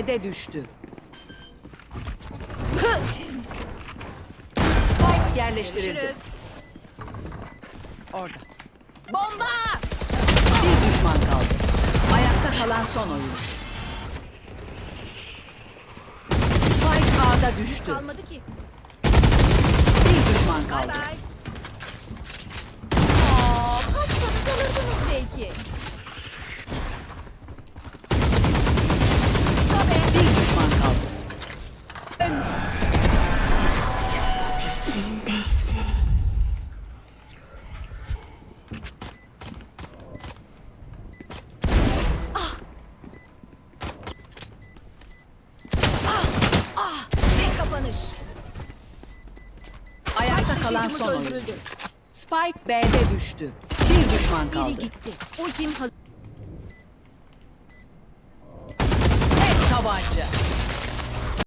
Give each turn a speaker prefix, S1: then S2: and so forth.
S1: Spike B'de düştü. Spike yerleştirildi. Orada.
S2: Bomba!
S1: Bir düşman kaldı. Ayakta kalan son oyun. Spike A'da düştü.
S2: Kalmadı ki.
S1: Bir düşman kaldı.
S2: bay. Aa,
S1: kalan son oyun.
S2: öldürüldü.
S1: Spike B'de düştü. Bir düşman
S2: Biri
S1: kaldı.
S2: gitti. Ultim hazır.
S1: Tek tabanca.